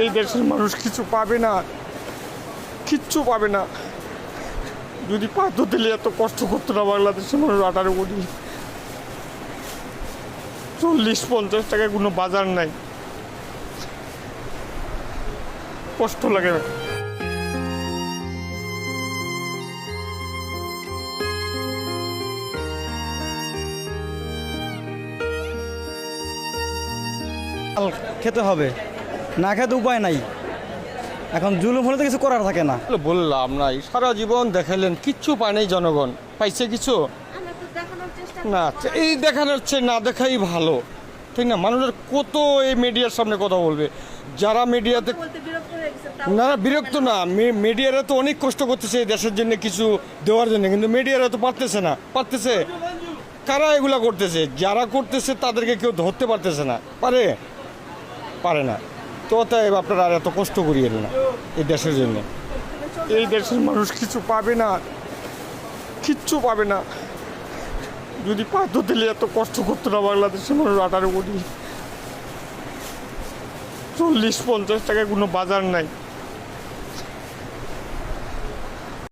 এই দেশের মানুষ কিছু পাবে না। কিচ্ছু পাবে না। যদি পাত্র দিলে এত কষ্ট করতো না বাংলাদেশের মানুষ আঠারো কোটি। চল্লিশ, পঞ্চাশ টাকায় কোনো বাজার নাই। কষ্ট লাগে চাল খেতে হবে। না খেতে উপায় নাই। এখন জুলুম হলে তো কিছু করার থাকে না। বললাম নাই সারা জীবন দেখাইলেন কিচ্ছু পায় নাই জনগণ। পাইছে কিছু? না এই দেখানোর চেয়ে না দেখাই ভালো। ঠিক না? মানুষের কত এই মিডিয়ার সামনে কথা বলবে? যারা মিডিয়াতে বলতে বিরক্ত হয়ে গেছে তাও না না বিরক্ত না। মিডিয়ারা তো অনেক কষ্ট করতেছে এই দেশের জন্য কিছু দেওয়ার জন্য কিন্তু মিডিয়ারা তো পারতেছে না। পারতেছে? কারা এগুলা করতেছে? যারা করতেছে তাদেরকে কেউ ধরতে পারতেছে না। পারে? পারে না। তো তাই আপনারা আর এত কষ্ট করিয়েন না এই দেশের জন্য। এই দেশের মানুষ কিছু পাবে না, কিচ্ছু পাবে না। যদি পাত্র দিলে এত কষ্ট করতো না বাংলাদেশের মানুষ আঠারো কোটি। চল্লিশ, পঞ্চাশ টাকায় কোনো বাজার নাই।